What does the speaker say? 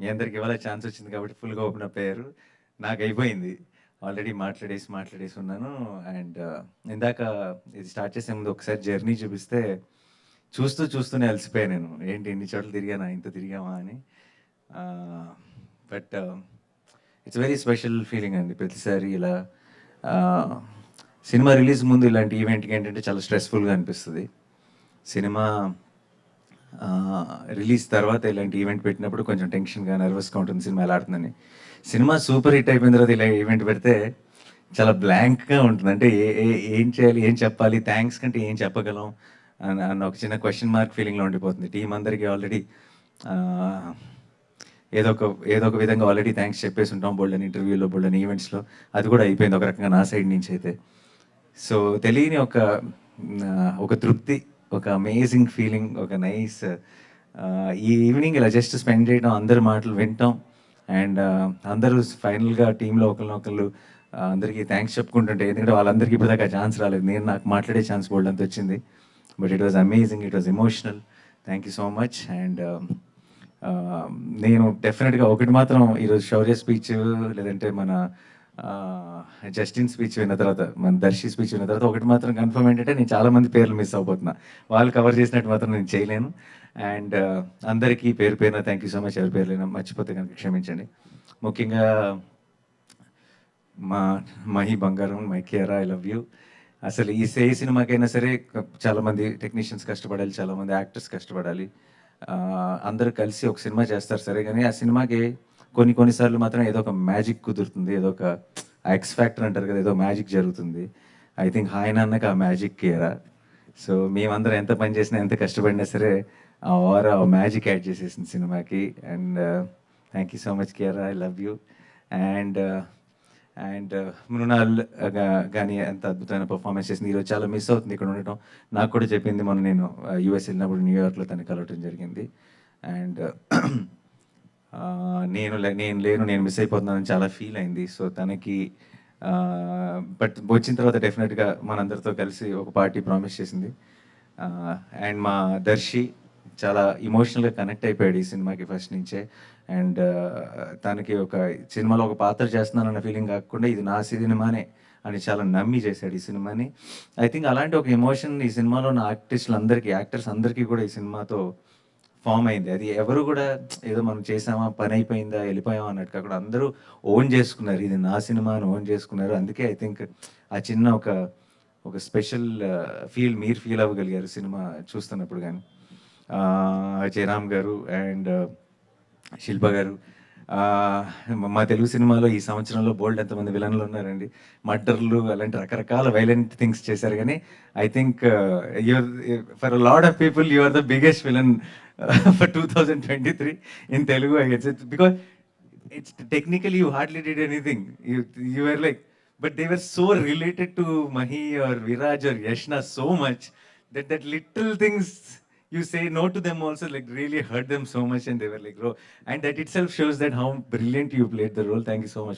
మీ అందరికి ఇవాళ ఛాన్స్ వచ్చింది కాబట్టి ఫుల్గా ఓపెన్ అప్ అయ్యారు. నాకు అయిపోయింది. ఆల్రెడీ మాట్లాడేసి మాట్లాడేసి ఉన్నాను. అండ్ uh, ఇందాక ఇది స్టార్ట్ చేసే ముందు ఒకసారి జర్నీ చూపిస్తే చూస్తూ చూస్తూనే అలసిపోయాను నేను. ఏంటి ఎన్ని చోట్ల తిరిగానా? ఇంత తిరిగామా అని. But it's very special feeling అండి. ప్రతిసారి ఇలా uh, సినిమా రిలీజ్ ముందు ఇలాంటి ఈవెంట్కి ఏంటంటే చాలా స్ట్రెస్ఫుల్గా అనిపిస్తుంది. సినిమా రిలీజ్ తర్వాత ఇలాంటి ఈవెంట్ పెట్టినప్పుడు కొంచెం టెన్షన్గా నర్వస్గా ఉంటుంది సినిమా ఎలా ఆడుతుందని. సినిమా సూపర్ హిట్ అయిపోయిన తర్వాత ఇలా ఈవెంట్ పెడితే చాలా బ్లాంక్గా ఉంటుంది. అంటే ఏ ఏ- ఏం చేయాలి ఏం చెప్పాలి థ్యాంక్స్ కంటే ఏం చెప్పగలం అని అన్న ఒక చిన్న క్వశ్చన్ మార్క్ ఫీలింగ్లో ఉండిపోతుంది. టీం అందరికీ ఆల్రెడీ ఏదో ఒక ఏదో ఒక విధంగా ఆల్రెడీ థ్యాంక్స్ చెప్పేసి ఉంటాం. బోల్డని ఇంటర్వ్యూలో బోల్డన్ ఈవెంట్స్లో అది కూడా అయిపోయింది ఒక రకంగా నా సైడ్ నుంచి అయితే. సో తెలియని ఒక ఒక తృప్తి ఒక అమేజింగ్ ఫీలింగ్ ఒక నైస్ ఈ ఈవినింగ్ ఇలా జస్ట్ స్పెండ్ చేయడం అందరి మాటలు వింటాం. అండ్ అందరూ ఫైనల్గా టీంలో ఒకరినొకళ్ళు ఒకళ్ళు అందరికీ థ్యాంక్స్ చెప్పుకుంటుంటే ఎందుకంటే వాళ్ళందరికీ ఇప్పుడు దాకా ఛాన్స్ రాలేదు. నేను నాకు మాట్లాడే ఛాన్స్ కూడా వచ్చింది. But it was amazing it was emotional thank you so much and నేను డెఫినెట్గా ఒకటి మాత్రం ఈరోజు శౌర్య స్పీచ్ లేదంటే మన జస్టిన్ స్పీచ్ విన్న తర్వాత మన దర్శి స్పీచ్ విన్న తర్వాత ఒకటి మాత్రం కన్ఫర్మ్ ఏంటంటే నేను చాలా మంది పేర్లు మిస్ అవబోతున్నా. వాళ్ళు కవర్ చేసినట్టు మాత్రం నేను చేయలేను. అండ్ అందరికీ పేరు పేరున థ్యాంక్ యూ సో మచ్ ఎవరి పేర్లైనా మర్చిపోతే కనుక క్షమించండి. ముఖ్యంగా మా మహి బంగారం మై కేరా ఐ లవ్ యూ అసలు ఈ సే సినిమాకైనా సరే చాలా మంది టెక్నీషియన్స్ కష్టపడాలి చాలామంది యాక్టర్స్ కష్టపడాలి. అందరూ కలిసి ఒక సినిమా చేస్తారు సరే కానీ ఆ సినిమాకి కొన్ని కొన్నిసార్లు మాత్రం ఏదో ఒక మ్యాజిక్ కుదురుతుంది ఏదో ఒక ఎక్స్ ఫ్యాక్టర్ అంటారు కదా ఏదో మ్యాజిక్ జరుగుతుంది. ఐ థింక్ హాయ్ నాన్నకి ఆ మ్యాజిక్ కేరా సో మేమందరం ఎంత పని చేసినా ఎంత కష్టపడినా సరే ఆ ఓర ఆ మ్యాజిక్ యాడ్ చేసేసింది సినిమాకి. And thank you so much Kiara I love you and and Mrunal uh, కానీ ఎంత అద్భుతమైన పర్ఫార్మెన్స్ చేసింది. ఈరోజు చాలా మిస్ అవుతుంది ఇక్కడ ఉండటం. నాకు కూడా చెప్పింది మొన్న నేను uh, యూఎస్ వెళ్ళినప్పుడు న్యూయార్క్లో తను కలవటం జరిగింది. అండ్ నేను లే- నేను లేను నేను మిస్ అయిపోతున్నానని చాలా ఫీల్ అయింది. సో తనకి బట్ వచ్చిన తర్వాత డెఫినెట్గా మనందరితో కలిసి ఒక పార్టీ ప్రామిస్ చేసింది. అండ్ మా దర్శి చాలా ఇమోషనల్గా కనెక్ట్ అయిపోయాడు ఈ సినిమాకి ఫస్ట్ నుంచే. అండ్ తనకి ఒక సినిమాలో ఒక పాత్ర చేస్తున్నానన్న ఫీలింగ్ కాకుండా ఇది నా సినిమానే అని చాలా నమ్మి చేశాడు ఈ సినిమాని. ఐ థింక్ అలాంటి ఒక ఎమోషన్ ఈ సినిమాలో ఉన్న ఆర్టిస్టులు అందరికీ యాక్టర్స్ అందరికీ కూడా ఈ సినిమాతో ఫామ్ అయింది. అది ఎవరు కూడా ఏదో మనం చేసామా పని అయిపోయిందా వెళ్ళిపోయామా అన్నట్టు కాకుండా అందరూ ఓన్ చేసుకున్నారు. ఇది నా సినిమా అని ఓన్ చేసుకున్నారు. అందుకే ఐ థింక్ ఆ చిన్న ఒక ఒక స్పెషల్ ఫీల్ మీరు ఫీల్ అవ్వగలిగారు సినిమా చూస్తున్నప్పుడు కానీ జయరామ్ గారు అండ్ శిల్ప గారు మా తెలుగు సినిమాలో ఈ సంవత్సరంలో బోల్డ్ ఎంతమంది విలన్లు ఉన్నారండి. మర్డర్లు అలాంటి రకరకాల వైలెంట్ థింగ్స్ చేశారు కానీ I think your for a lot of people you are the biggest villain for two thousand twenty three in Telugu I gets because it's technically you hardly did anything you your like but they were so related to Mahi or Viraj or Yashna so much that that little things you say no to them also like really hurt them so much and they were like, bro. And that itself shows that how brilliant you played the role. Thank you so much.